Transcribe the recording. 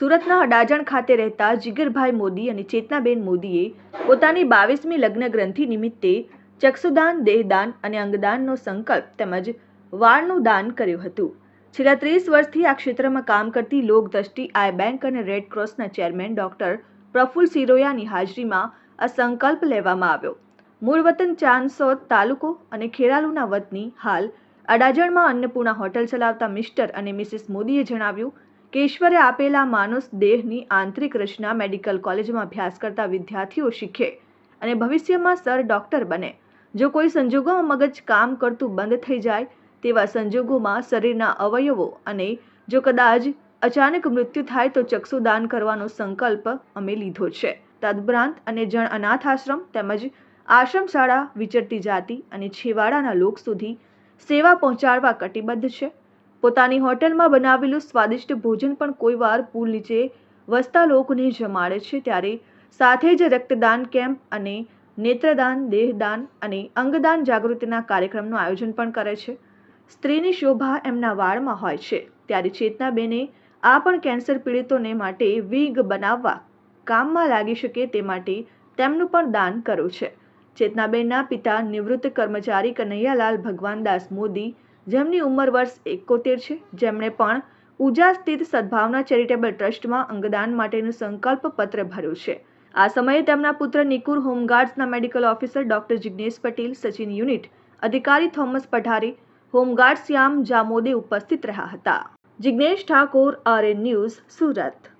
સુરતના અડાજણ ખાતે રહેતા જીગરભાઈ મોદી અને ચેતનાબેન મોદીએ પોતાની બાવીસમી લગ્ન ગ્રંથિ નિમિત્તે ચક્ષુદાન, દેહદાન અને અંગદાનનો સંકલ્પ તેમજ વાળનું દાન કર્યું હતું. છેલ્લા ત્રીસ વર્ષથી આ ક્ષેત્રમાં કામ કરતી લોકદ્રષ્ટિ, આઈ બેંક અને રેડ ક્રોસના ચેરમેન ડોક્ટર પ્રફુલ સિરોયાની હાજરીમાં આ સંકલ્પ લેવામાં આવ્યો. મૂળ વતન ચાંદસોદ તાલુકો અને ખેરાલુના વતની હાલ અડાજણમાં અન્નપૂર્ણા હોટલ ચલાવતા મિસ્ટર અને મિસિસ મોદીએ જણાવ્યું કે ઈશ્વરે આપેલા માનુસ દેહની આંતરિક રચના મેડિકલ કોલેજમાં અભ્યાસ કરતા વિદ્યાર્થીઓ શીખે અને ભવિષ્યમાં સર ડોક્ટર બને. જો કોઈ સંજોગોમાં મગજ કામ કરતું બંધ થઈ જાય, તેવા સંજોગોમાં શરીરના અવયવો અને જો કદાચ અચાનક મૃત્યુ થાય તો ચક્ષુદાન કરવાનો સંકલ્પ અમે લીધો છે. તદુપરાંત અને જણ અનાથ આશ્રમ તેમજ આશ્રમ શાળા વિચરતી જાતિ અને છેવાડાના લોક સુધી સેવા પહોંચાડવા કટિબદ્ધ છે. પોતાની હોટલમાં બનાવેલું સ્વાદિષ્ટ ભોજન પણ કોઈવાર પુલ નીચે વસતા લોકોને જમાડે છે. ત્યારે સાથે જ રક્તદાન કેમ્પ અને નેત્રદાન, દેહદાન અને અંગદાન જાગૃતિના કાર્યક્રમનું આયોજન પણ કરે છે. સ્ત્રીની શોભા એમના વાળમાં હોય છે. ત્યારે ચેતનાબેને આ પણ કેન્સર પીડિતોને માટે વીગ બનાવવા કામમાં લાગી શકે તે માટે તેમનું પણ દાન કર્યું છે. ચેતનાબેનના પિતા નિવૃત્ત કર્મચારી કનૈયાલાલ ભગવાનદાસ મોદી જેમની ઉંમર વર્ષ એકોતેર છે. જેમણે પણ ઉજા સ્થિત સદભાવના ચેરિટેબલ ટ્રસ્ટમાં અંગદાન માટેનું સંકલ્પ પત્ર ભર્યું છે. આ સમયે તેમના પુત્ર Nikur હોમગાર્ડ્સના medical officer doctor Jignesh Patel, Sachin unit, અધિકારી Thomas Pathari home guard Shyam Jamode ઉપસ્થિત રહ્યા હતા. Jignesh Thakor, RN News, Surat.